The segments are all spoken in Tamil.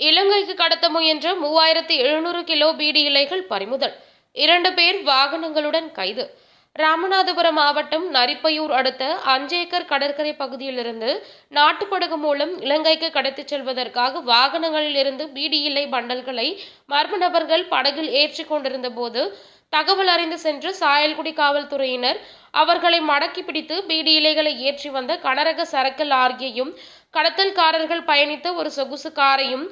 இலங்கைக்கு கடத்த முயன்ற மூவாயிரத்தி எழுநூறு கிலோ பீடி இலைகள் பறிமுதல். இரண்டு பேர் வாகனங்களுடன் கைது. ராமநாதபுரம் மாவட்டம் நரிப்பையூர் அடுத்த அஞ்சேக்கர் கடற்கரை பகுதியிலிருந்து நாட்டுப்படகு மூலம் இலங்கைக்கு கடத்திச் செல்வதற்காக வாகனங்களில் இருந்து பீடி இலை பண்டல்களை மர்ம நபர்கள் படகில் ஏற்றி கொண்டிருந்த போது தகவல் அறிந்து சென்று சாயல்குடி காவல்துறையினர் அவர்களை மடக்கி பிடித்து பீடி இலைகளை ஏற்றி வந்த கனரக சரக்கு லாரியையும் கடத்தல்காரர்கள் பயணித்த ஒரு சொகுசு காரையும்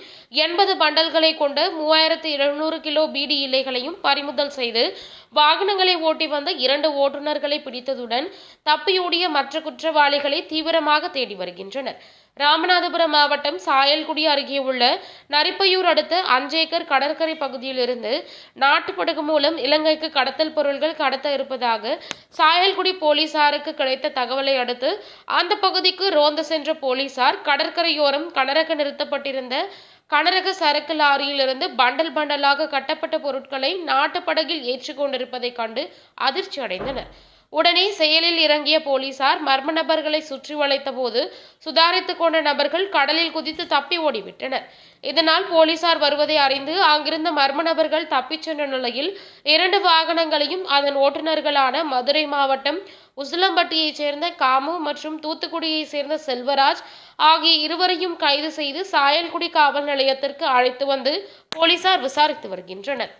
எண்பது பண்டல்களை கொண்ட மூவாயிரத்து எழுநூறு கிலோ பீடி இலைகளையும் பறிமுதல் செய்து வாகனங்களை ஓட்டி வந்த இரண்டு ஓட்டுநர்களை பிடித்ததுடன் தப்பியோடிய மற்ற குற்றவாளிகளை தீவிரமாக தேடி வருகின்றனர். ராமநாதபுரம் மாவட்டம் சாயல்குடி அருகே உள்ள நரிப்பையூர் அடுத்த அஞ்சேக்கர் கடற்கரை பகுதியிலிருந்து நாட்டுப்படகு மூலம் இலங்கைக்கு கடத்தல் பொருட்கள் கடத்த இருப்பதாக சாயல் சாயல்குடி போலீசாருக்கு கிடைத்த தகவலை அடுத்து அந்த பகுதிக்கு ரோந்து சென்ற போலீசார் கடற்கரையோரம் கனரக நிறுத்தப்பட்டிருந்த கனரக சரக்கு லாரியிலிருந்து பண்டல் பண்டலாக கட்டப்பட்ட பொருட்களை நாட்டு படகில் கண்டு அதிர்ச்சி அடைந்தனர் உடனே செயலில் இறங்கிய போலீசார் மர்ம நபர்களை சுற்றி வளைத்த போது சுதாரித்து கொண்ட நபர்கள் கடலில் குதித்து தப்பி ஓடிவிட்டனர். இதனால் போலீசார் வருவதை அறிந்து அங்கிருந்த மர்ம நபர்கள் தப்பிச் சென்ற நிலையில் இரண்டு வாகனங்களையும் அதன் ஓட்டுநர்களான மதுரை மாவட்டம் உசிலம்பட்டியைச் சேர்ந்த காமு மற்றும் தூத்துக்குடியைச் சேர்ந்த செல்வராஜ் ஆகிய இருவரையும் கைது செய்து சாயல்குடி காவல் நிலையத்திற்கு அழைத்து வந்து போலீசார் விசாரித்து வருகின்றனர்.